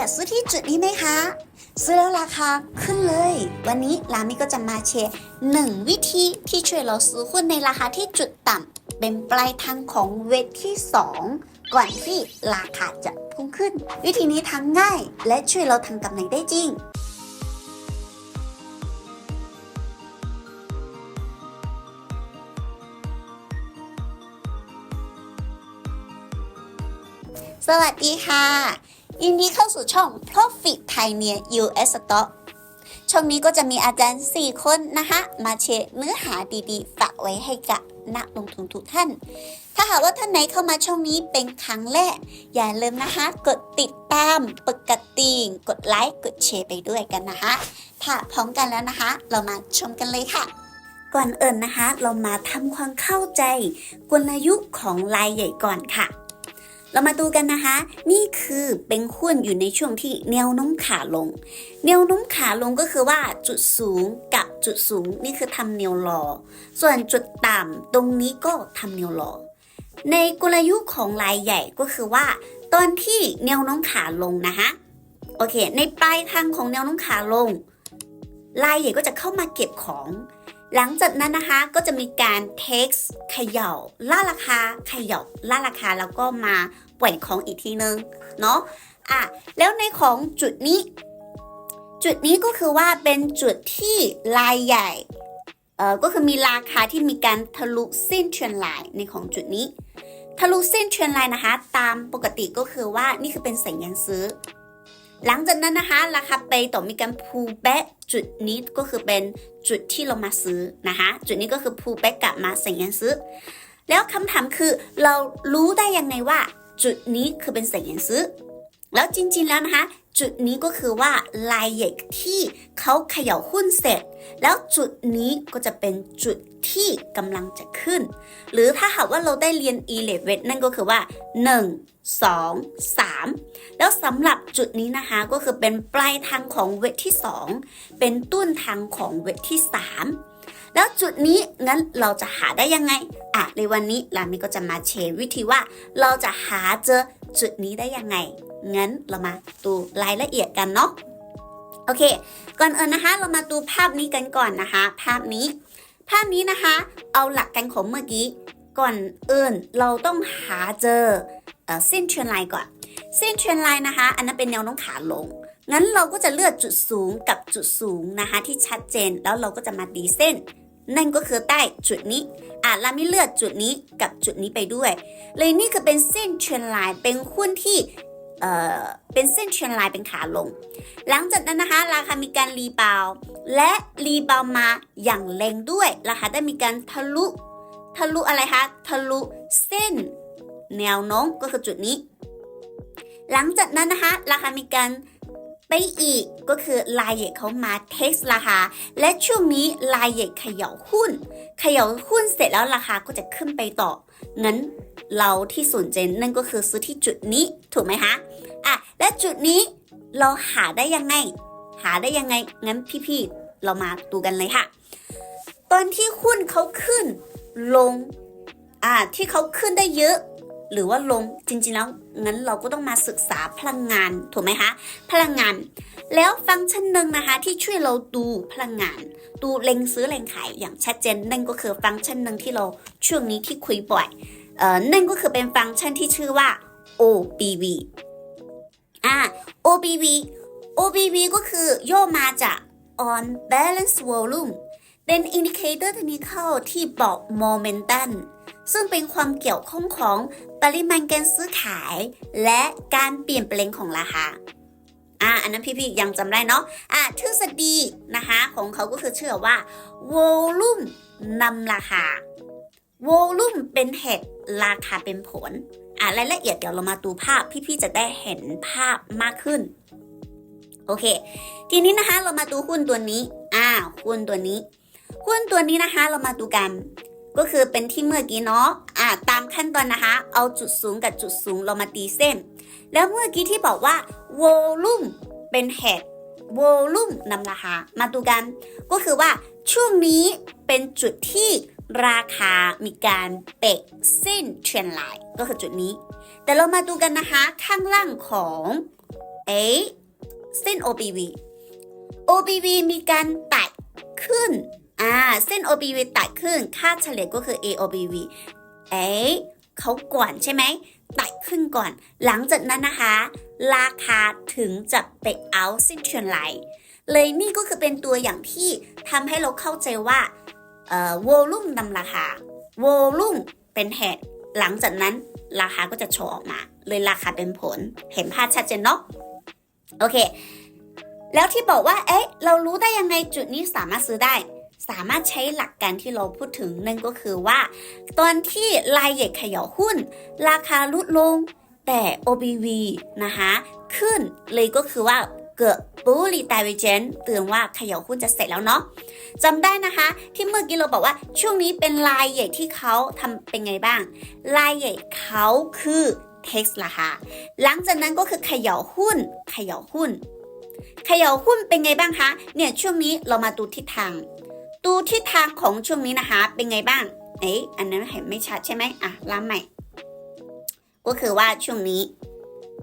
อยากซื้อที่จุดนี้ไหมคะ ซื้อแล้วราคาขึ้นเลย วันนี้ลามิก็จะมาแชร์หนึ่งวิธีที่ช่วยเราซื้อหุ้นในราคาที่จุดต่ำเป็นปลายทางของเวทที่ 2 ก่อนที่ราคาจะพุ่งขึ้น วิธีนี้ทำง่ายและช่วยเราทำกำไรได้จริงสวัสดีค่ะ ยินดีเข้าสู่ช่อง Profit Pioneer US Stock ช่องนี้ก็จะมีอาจารย์ 4 คนนะคะมาแชร์เนื้อหาดีๆ ฝากไว้ให้กับนักลงทุนทุกท่าน ถ้าหากว่าท่านไหนเข้ามาช่องนี้เป็นครั้งแรก อย่าลืมนะคะ กดติดตามปกกติงกดไลค์ กดแชร์ไปด้วยกันนะคะถ้าพร้อมกันแล้วนะคะ เรามาชมกันเลยค่ะ ก่อนเอื่นนะคะ เรามาทำความเข้าใจกลยุทธ์ของรายใหญ่ก่อนค่ะ เรามาดูกันนะคะ นี่คือเป็นหุ้นอยู่ในช่วงที่แนวโน้มขาลง แนวโน้มขาลงก็คือว่าจุดสูงกับจุดสูงนี่คือทำแนวรอ ส่วนจุดต่ำตรงนี้ก็ทำแนวรอ ในกลยุทธ์ของรายใหญ่ก็คือว่า ตอนที่แนวโน้มขาลงนะคะโอเค ในปลายทางของแนวโน้มขาลง รายใหญ่ก็จะเข้ามาเก็บของ หลังจากนั้นนะคะก็จะมีการ text เขย่าล่าราคาเขย่าล่าราคาแล้วก็มาปล่อยของอีกทีนึงเนาะอะแล้วในของจุดนี้ จุดนี้ก็คือว่าเป็นจุดที่รายใหญ่เออก็คือมีราคาที่มีการทะลุเส้นเทรนไลน์ในของจุดนี้ ทะลุเส้นเทรนไลน์นะคะ ตามปกติก็คือว่านี่คือเป็นสัญญาณซื้อ หลังจากนั้นนะคะ ราคาไปต่อมีการ pull back จุดนี้ก็คือเป็นจุดที่เรามาซื้อนะคะ จุดนี้ก็คือ pull back กลับมาสัญญาณซื้อ แล้วคำถามคือเรารู้ได้ยังไงว่า จุดนี้คือเป็นสัญญาณซื้อ แล้วจริง ๆ แล้วนะคะ จุดนี้ก็คือว่าลายใหญ่ที่เขาเขย่าหุ้นเสร็จ แล้วจุดนี้ก็จะเป็นจุดที่กำลังจะขึ้น หรือถ้าหากว่าเราได้เรียน e l e v e t นั่นก็คือว่า 1 2 3 แล้วสำหรับจุดนี้นะคะก็คือเป็นปลายทางของเวทที่ 2 เป็นต้นทางของเวทที่ 3แล้วจุดนี้งั้นเราจะหาได้ยังไง อะในวันนี้ลามิก็จะมาแชร์วิธีว่า เราจะหาเจอจุดนี้ได้ยังไง งั้นเรามาดูรายละเอียดกันเนาะโอเค ก่อนอื่นนะคะ เรามาดูภาพนี้กันก่อนนะคะ ภาพนี้ ภาพนี้นะคะ เอาหลักการของเมื่อกี้ ก่อนอื่นเราต้องหาเจอเส้นเทรนไลน์ก่อน เส้นเทรนไลน์นะคะ อันนั้นเป็นแนวโน้มขาลงงั้นเราก็จะเลือกจุดสูงกับจุดสูงนะคะ ที่ชัดเจนแล้วเราก็จะมาดีเส้น นั่นก็คือใต้จุดนี้อะเราไม่เลือกจุดนี้กับจุดนี้ไปด้วย เลยนี่คือเป็นเส้นเทรนไลน์เป็นหุ้นที่ เอ่อเป็นเส้นเทรนไลน์เป็นขาลง หลังจากนั้นนะคะ ราคามีการรีบาว และรีบาวมาอย่างแรงด้วย ราคาได้มีการทะลุ ทะลุอะไรคะ ทะลุเส้น แนวโน้มก็คือจุดนี้ หลังจากนั้นนะคะ ราคามีการไปอีกก็คือลายใหญ่เขามาเท็กซ์ราคา และช่วงนี้ลายใหญ่เขย่าหุ้น เขย่าหุ้นเสร็จแล้วราคาก็จะขึ้นไปต่อ งั้นเราที่สนใจนั่นก็คือซื้อที่จุดนี้ถูกไหมคะอะและจุดนี้เราหาได้ยังไง หาได้ยังไงงั้นพี่ๆเรามาดูกันเลยค่ะ ตอนที่หุ้นเขาขึ้นลงอ่าที่เขาขึ้นได้เยอะ หรือว่าลงจริงๆแล้วงั้นเราก็ต้องมาศึกษาพลังงานถูกไหมคะพลังงาน แล้วฟังก์ชันหนึ่งนะคะ ที่ช่วยเราดูพลังงาน ดูเล็งซื้อเล็งขายอย่างชัดเจนนั่นก็คือฟังก์ชันหนึ่งที่เราช่วงนี้ที่คุยบ่อยเอ่อนั่นก็คือเป็นฟังก์ชันที่ชื่อว่า OBV อ่า OBV OBV ก็คือย่อมาจาก on balance volume เป็นอินดิเคเตอร์เทคนิคที่บอก momentum ซึ่งเป็นความเกี่ยวข้องของปริมาณการซื้อขาย และการเปลี่ยนแปลงของราคาอ่าอันนั้นพี่ๆยังจำได้เนาะอ่าทฤษฎีนะคะของเขาก็คือเชื่อว่า volume นำราคา volume เป็นเหตุราคาเป็นผลอ่ารายละเอียดเดี๋ยวเรามาดูภาพพี่ๆจะได้เห็นภาพมากขึ้น โอเค ทีนี้นะคะเรามาดูหุ้นตัวนี้อ่าหุ้นตัวนี้หุ้นตัวนี้นะคะ เรามาดูกัน ก็คือเป็นที่เมื่อกี้เนาะอ่าตามขั้นตอนนะคะ เอาจุดสูงกับจุดสูงเรามาตีเส้น แล้วเมื่อกี้ที่บอกว่า volume เป็นเหตุ volume นำราคามาดูกัน ก็คือว่าช่วงนี้เป็นจุดที่ราคามีการเปะเส้นเทรนไลน์ก็คือจุดนี้ แต่เรามาดูกันนะคะ ข้างล่างของเอ๊ะเส้น OBV OBV มีการตัดขึ้น อ่าเส้น OBV ตัดขึ้นค่าเฉลี่ยก็คือ AOBV เอ๊ะเขาก่อนใช่ไหมตัดขึ้นก่อน หลังจากนั้นนะคะ ราคาถึงจะไปเอาสิ้นเชิงไหลเลยนี่ก็คือเป็นตัวอย่างที่ทำให้เราเข้าใจว่าเอ่อวอลุ่มนำราคาวอลุ่มเป็นเหตุหลังจากนั้นราคาก็จะโชว์ออกมา เลยราคาเป็นผลเห็นภาพชัดเจนเนาะโอเค แล้วที่บอกว่าเอ๊ะเรารู้ได้ยังไงจุดนี้สามารถซื้อได้ สามารถใช้หลักการที่เราพูดถึงนั่นก็คือว่า ตอนที่รายใหญ่ขย่าหุ้น ราคาลดลง แต่ OBV นะคะขึ้นเลยก็คือว่าเกิด bullish d i v e r g e n เตือนว่าเขย่าหุ้นจะเสร็จแล้วเนาะจำได้นะคะ ที่เมื่อกี้เราบอกว่าช่วงนี้เป็นรายใหญ่ที่เขาทำเป็นไงบ้าง รายใหญ่เขาคือ text ราคาหลังจากนั้นก็คือเขย่าหุ้นเขย่าหุ้นเขย่าหุ้นเป็นไงบ้างคะ เนี่ยช่วงนี้เรามาดูทิศทาง ดูทิศทางของช่วงนี้นะคะ เป็นไงบ้างเอ๊ะอันนั้นเห็นไม่ชัดใช่ไหมอะล้าใหม่ ก็คือว่าช่วงนี้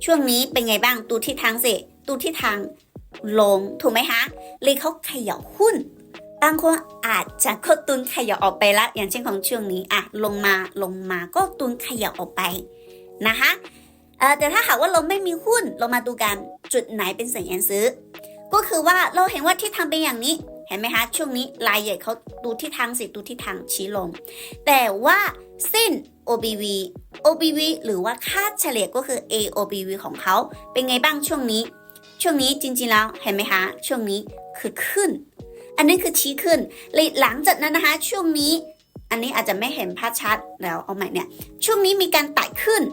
ช่วงนี้เป็นไงบ้างดูทิศทางสิดูทิศทางลงถูกไหมคะเลยเขาขย่าหุ้นบางคนอาจจะก็ตุนขย่าออกไปละอย่างเช่นของช่วงนี้อะลงมาลงมาก็ตุนขย่าออกไปนะคะเอ่อแต่ถ้าหากว่าเราไม่มีหุ้นเรามาดูกันจุดไหนเป็นสัญญาณซื้อ ก็คือว่าเราเห็นว่าที่ทางเป็นอย่างนี้ เห็นไหมคะช่วงนี้รายใหญ่เขาดูที่ทางสิดูที่ทางชี้ลง แต่ว่าเส้น OBV OBV หรือว่าค่าเฉลี่ยก็คือ AOBV ของเขาเป็นไงบ้างช่วงนี้ ช่วงนี้จริงๆแล้วเห็นไหมคะช่วงนี้คือขึ้น อันนี้คือชี้ขึ้นเลยหลังจากนั้นนะคะ ช่วงนี้ อันนี้อาจจะไม่เห็นภาพชัดแล้วเอาใหม่เนี่ยช่วงนี้มีการไต่ขึ้น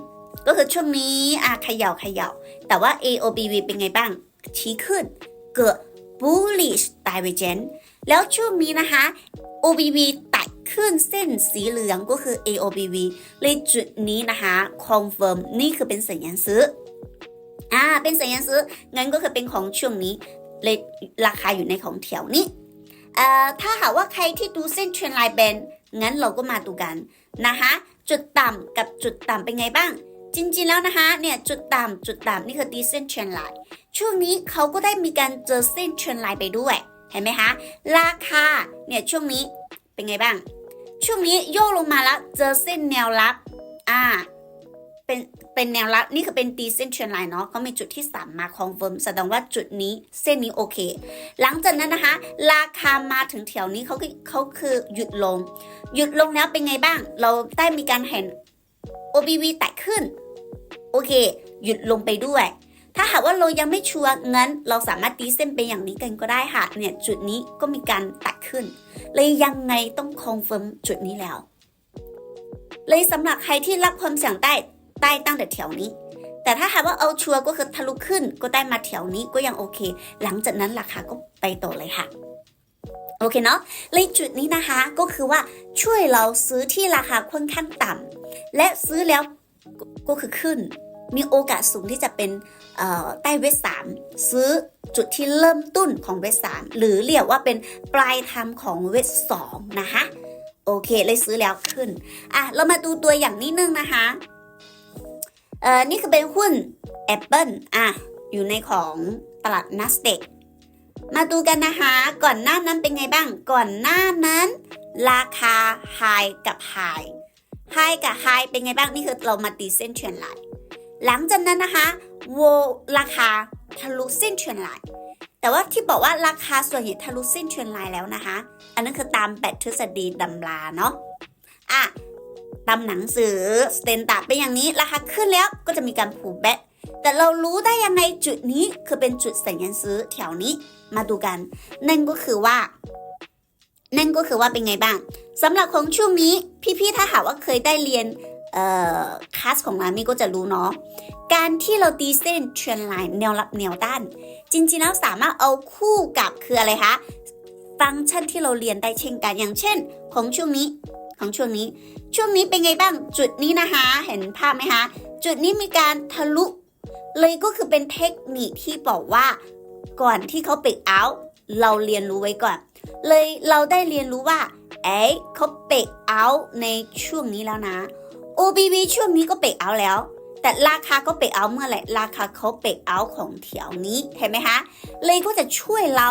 ก็คือช่วงนี้อะเขย่าเขย่าแต่ว่า AOBV เป็นไงบ้างชี้ขึ้นเกิด bullish divergence แล้วช่วงนี้นะคะ OBV ไต่ขึ้นเส้นสีเหลืองก็คือ AOBV เลยจุดนี้นะคะ confirm นี่คือเป็นสัญญาณซื้อ อ่า เป็นสัญญาณซื้อ งั้นก็คือเป็นของช่วงนี้เลยราคาอยู่ในของแถวนี้ เอ่อ ถ้าหากว่าใครที่ดูเส้นเทรนไลน์แบนงั้นเราก็มาดูกันนะคะ จุดต่ำกับจุดต่ำเป็นไงบ้าง จริงๆแล้วนะคะเนี่ยจุดต่ำจุดต่ำนี่คือดีเส้นเทรนไลน์ช่วงนี้เขาก็ได้มีการเจอเส้นเทรนไลน์ไปด้วย เห็นไหมคะราคาเนี่ยช่วงนี้เป็นไงบ้าง ช่วงนี้โยกลงมาแล้วเจอเส้นแนวรับอ่าเป็นเป็นแนวรับนี่คือเป็นดีเส้นเทรนไลน์เนาะเขามีจุดที่ 3 มาคอนเฟิร์มแสดงว่าจุดนี้เส้นนี้โอเค หลังจากนั้นนะคะ ราคามาถึงแถวนี้เขาคือเขาคือหยุดลง หยุดลงแล้วเป็นไงบ้าง เราได้มีการเห็น OBV แตกขึ้น โอเค หยุดลงไปด้วย ถ้าหากว่าเรายังไม่ชัวร์งั้น เราสามารถตีเส้นไปอย่างนี้กันก็ได้ค่ะ เนี่ยจุดนี้ก็มีการตัดขึ้น เลยยังไงต้องคอนเฟิร์มจุดนี้แล้ว เลยสำหรับใครที่รับความเสี่ยงได้ได้ตั้งแต่แถวนี้ แต่ถ้าหากว่าเอาชัวร์ก็คือทะลุขึ้น ก็ได้มาแถวนี้ก็ยังโอเค หลังจากนั้นราคาก็ไปต่อเลยค่ะโอเคเนาะเลยจุดนี้นะคะก็คือว่าช่วยเราซื้อที่ราคาค่อนข้างต่ำและซื้อแล้ว ก็คือขึ้น มีโอกาสสูงที่จะเป็นใต้เวทสามซื้อจุดที่เริ่มต้นของเวทสามหรือเรียกว่าเป็นปลายทางของเวทสองนะคะโอเคเลยซื้อแล้วขึ้นอะเรามาดูตัวอย่างนิดนึงนะคะเอ่อนี่คือเป็นหุ้น Apple อะอยู่ในของตลาด NASDAQ มาดูกันนะคะ ก่อนหน้านั้นเป็นไงบ้าง ก่อนหน้านั้น ราคา High กับไฮ High High กับ High เป็นไงบ้าง นี่คือเรามาตีเส้นเทรนไลหลังจากนั้นนะคะโวราคาทะลุเส้นเทรนไลแต่ว่าที่บอกว่าราคาส่วนใหญ่ทะลุเส้นเทรนไลแล้วนะคะ อันนั้นคือตามแบบทฤษฎีดำราเนาะอะตามหนังสือสเตนดาเป็นอย่างนี้ราคาขึ้นแล้วก็จะมีการผูกแบะแต่เรารู้ได้ยังไงจุดนี้คือเป็นจุดสัญญาณซื้อแถวนี้มาดูกัน นั่นก็คือว่า นั่นก็คือว่าเป็นไงบ้างสำหรับของช่วงนี้พี่ๆถ้าหากว่าเคยได้เรียนเอ่อคลาสของรามี่ก็จะรู้เนาะ การที่เราตีเส้นเทรนไลน์แนวรับแนวต้าน จริงๆแล้วสามารถเอาคู่กับคืออะไรคะ ฟังก์ชันที่เราเรียนได้เช่นกันอย่างเช่น ของช่วงนี้ของช่วงนี้ ช่วงนี้เป็นไงบ้างจุดนี้นะคะ เห็นภาพไหมคะ จุดนี้มีการทะลุ เลยก็คือเป็นเทคนิคที่บอกว่า ก่อนที่เขาเปกเอาเราเรียนรู้ไว้ก่อน เลยเราได้เรียนรู้ว่า เอ๊ะเขาเปกเอาในช่วงนี้แล้วนะ OBV ช่วงนี้ก็เปกเอาแล้ว แต่ราคาก็ไปกเอาเมื่อไหร่ราคาเขาไปกเอาของแถวนี้เห็นไหมคะ เลยก็จะช่วยเรา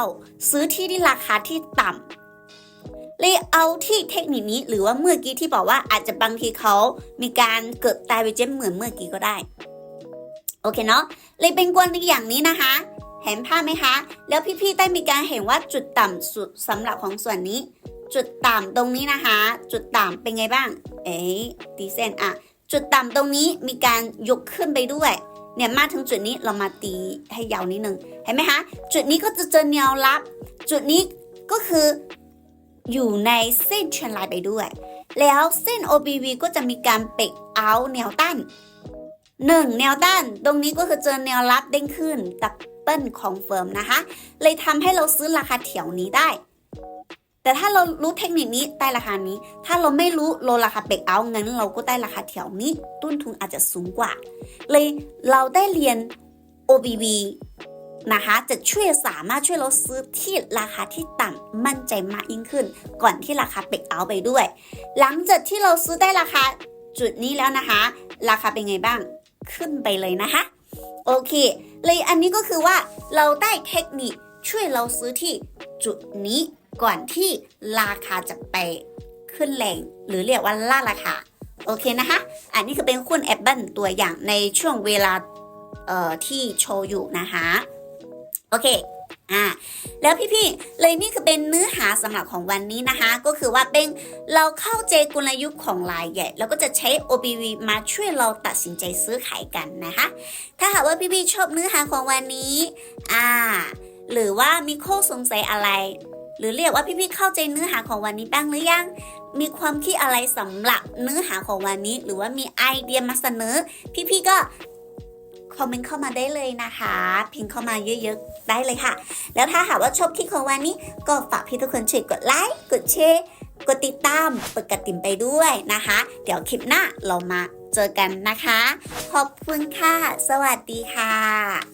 ซื้อที่ที่ราคาที่ต่ำเลยเอาที่เทคนิคนี้หรือว่าเมื่อกี้ที่บอกว่าอาจจะบางทีเขามีการเกิดตายไปเจมเหมือนเมื่อกี้ก็ได้ โอเคเนาะเลยเป็นกวนตัวอย่างนี้นะคะ เห็นภาพไหมคะ แล้วพี่ๆได้มีการเห็นว่าจุดต่ำสุดสำหรับของส่วนนี้ จุดต่ำตรงนี้นะคะ จุดต่ำเป็นไงบ้าง เอ๊ะตีเส้นอะจุดต่ำตรงนี้มีการยกขึ้นไปด้วย เนี่ยมาถึงจุดนี้เรามาตีให้ยาวนิดนึง เห็นไหมคะ จุดนี้ก็จะเจอแนวรับ จุดนี้ก็คืออยู่ในเส้นเชนไลน์ไปด้วย แล้วเส้น OBV ก็จะมีการเปกเอาแนวต้าน หนึ่งแนวต้าน ตรงนี้ก็คือเจอแนวรับเด้งขึ้นดับเบิลคอนเฟิร์มนะคะ เลยทำให้เราซื้อราคาแถวนี้ได้ แต่ถ้าเรารู้เทคนิคนี้ได้ราคานี้ ถ้าเราไม่รู้โลราคาเบรกเอางั้นเราก็ได้ราคาแถวนี้ ต้นทุนอาจจะสูงกว่า เลยเราได้เรียน OBV นะคะจะช่วยสามารถช่วยเราซื้อที่ราคาที่ต่ำมั่นใจมากยิ่งขึ้น ก่อนที่ราคาเบรกเอาไปด้วย หลังจากที่เราซื้อได้ราคาจุดนี้แล้วนะคะ ราคาเป็นไงบ้าง ขึ้นไปเลยนะคะ โอเคเลยอันนี้ก็คือว่าเราได้เทคนิคช่วยเราซื้อที่จุดนี้ก่อนที่ราคาจะไปขึ้นแรงหรือเรียกว่าล่าราคาโอเคนะคะ อันนี้คือเป็นคุณแอปเปิลตัวอย่างในช่วงเวลาเอ่อที่โชว์อยู่นะคะ โอเค อ่าแล้วพี่ๆ เลยนี่คือเป็นเนื้อหาสำหรับของวันนี้นะคะ ก็คือว่าเป็นเราเข้าใจกลยุทธ์ของรายใหญ่แล้วก็จะใช้ OBV มาช่วยเราตัดสินใจซื้อขายกันนะคะ ถ้าหากว่าพี่ๆ ชอบเนื้อหาของวันนี้อ่าหรือว่ามีข้อสงสัยอะไร หรือเรียกว่าพี่ๆ เข้าใจเนื้อหาของวันนี้บ้างหรือยัง มีความคิดอะไรสำหรับเนื้อหาของวันนี้ หรือว่ามีไอเดียมาเสนอ พี่ๆ ก็ คอมเมนต์เข้ามาได้เลยนะคะ พิมพ์เข้ามาเยอะๆ ได้เลยค่ะ แล้วถ้าหากว่าชอบคลิปของวันนี้ก็ฝากพี่ทุกคนช่วยกดไลค์ กดแชร์ กดติดตามเปิดกระติ่มไปด้วยนะคะ เดี๋ยวคลิปหน้าเรามาเจอกันนะคะ ขอบคุณค่ะ สวัสดีค่ะ